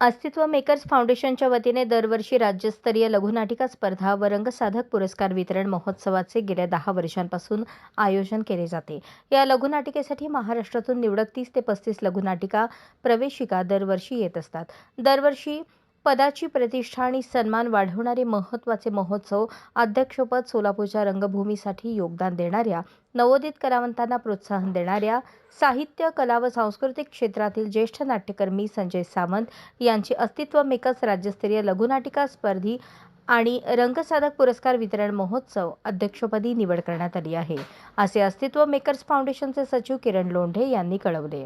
अस्तित्व मेकर्स फाउंडेशनच्या वतीने दरवर्षी राज्यस्तरीय लघुनाटिका स्पर्धा व रंगसाधक पुरस्कार वितरण महोत्सवाचे गेल्या दहा वर्षांपासून आयोजन केले जाते. या लघुनाटिकेसाठी महाराष्ट्रातून निवडक तीस ते पस्तीस लघुनाटिका प्रवेशिका दरवर्षी येत असतात. दरवर्षी पदाची प्रतिष्ठा आणि सन्मान वाढवणारे महत्त्वाचे महोत्सव अध्यक्षपद सोलापूरच्या रंगभूमीसाठी योगदान देणाऱ्या नवोदित कलावंतांना प्रोत्साहन देणाऱ्या साहित्य कला व सांस्कृतिक क्षेत्रातील ज्येष्ठ नाट्यकर्मी संजय सावंत यांची अस्तित्व मेकर्स राज्यस्तरीय लघुनाटिका स्पर्धी आणि रंगसाधक पुरस्कार वितरण महोत्सव अध्यक्षपदी निवड करण्यात आली आहे. असे अस्तित्व मेकर्स फाउंडेशनचे सचिव किरण लोंढे यांनी कळवले.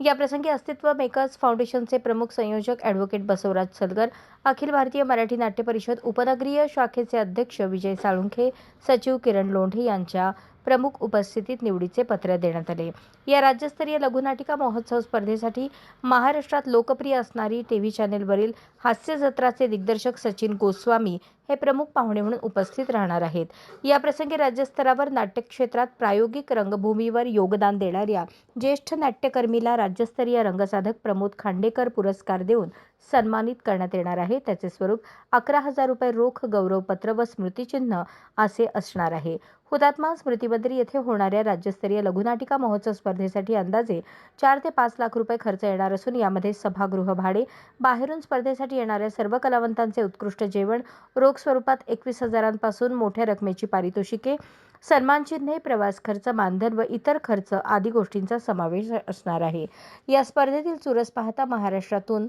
याप्रसंगी अस्तित्व मेकर्स फाउंडेशनचे प्रमुख संयोजक ॲडव्होकेट बसवराज सलगर अखिल भारतीय मराठी नाट्य परिषद उपनगरीय शाखेचे अध्यक्ष विजय साळुंखे सचिव किरण लोंढे यांच्या प्रमुख उपस्थितीत निवडीचे पत्र देण्यात आले. या राज्यस्तरीय लघुनाटिका महोत्सव स्पर्धेसाठी महाराष्ट्रात लोकप्रिय असणारी टीव्ही चॅनेलवरील हास्य जत्राचे दिग्दर्शक सचिन गोस्वामी हे प्रमुख पाहुणे म्हणून उपस्थित राहणार आहेत. या प्रसंगी राज्यस्तरावर नाट्यक्षेत्रात प्रायोगिक रंगभूमीवर योगदान देणाऱ्या ज्येष्ठ नाट्यकर्मीला राज्यस्तरीय रंगसाधक प्रमोद खांडेकर पुरस्कार देऊन सन्मानित करण्यात येणार आहे. त्याचे स्वरूप अकरा हजार रुपये रोख गौरवपत्र व स्मृतिचिन्ह असे असणार आहे. हुतात्मा स्मृतिमंदिर येथे होणाऱ्या राज्यस्तरीय लघुनाटिका महोत्सव स्पर्धेसाठी अंदाजे चार ते पाच लाख रुपये खर्च येणार असून यामध्ये सभागृह भाडे बाहेरून स्पर्धेसाठी येणाऱ्या सर्व कलावंतांचे उत्कृष्ट जेवण रोख स्वरूपात एकवीस हजारांपासून मोठ्या रकमेची पारितोषिके सन्मानचिन्हे प्रवास खर्च मानधन व इतर खर्च आदी गोष्टींचा समावेश असणार आहे. या स्पर्धेतील चुरस पाहता महाराष्ट्रातून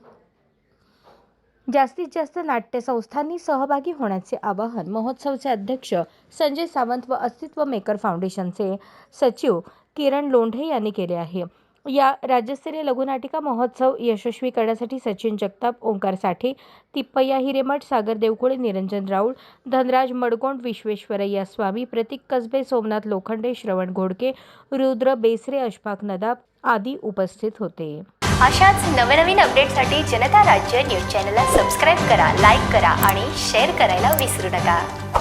जास्तीत जास्त नाट्य संस्थांनी सहभागी होण्याचे आवाहन महोत्सवचे अध्यक्ष संजय सावंत व अस्तित्व मेकर फाउंडेशनचे सचिव किरण लोंढे यांनी केले आहे. या राज्यस्तरीय लघुनाटिका महोत्सव यशस्वी करण्यासाठी सचिन जगताप ओंकार साठे तिप्पय्या हिरेमठ सागर देवकुळे निरंजन राऊळ धनराज मडकोंड विश्वेश्वरय्या स्वामी प्रतीक कसबे सोमनाथ लोखंडे श्रवण घोडके रुद्र बेसरे अशफाक नदाब आदी उपस्थित होते. अशाच नवनवीन अपडेटसाठी जनता राज्य न्यूज चॅनलला सबस्क्राईब करा लाईक करा आणि शेअर करायला विसरू नका.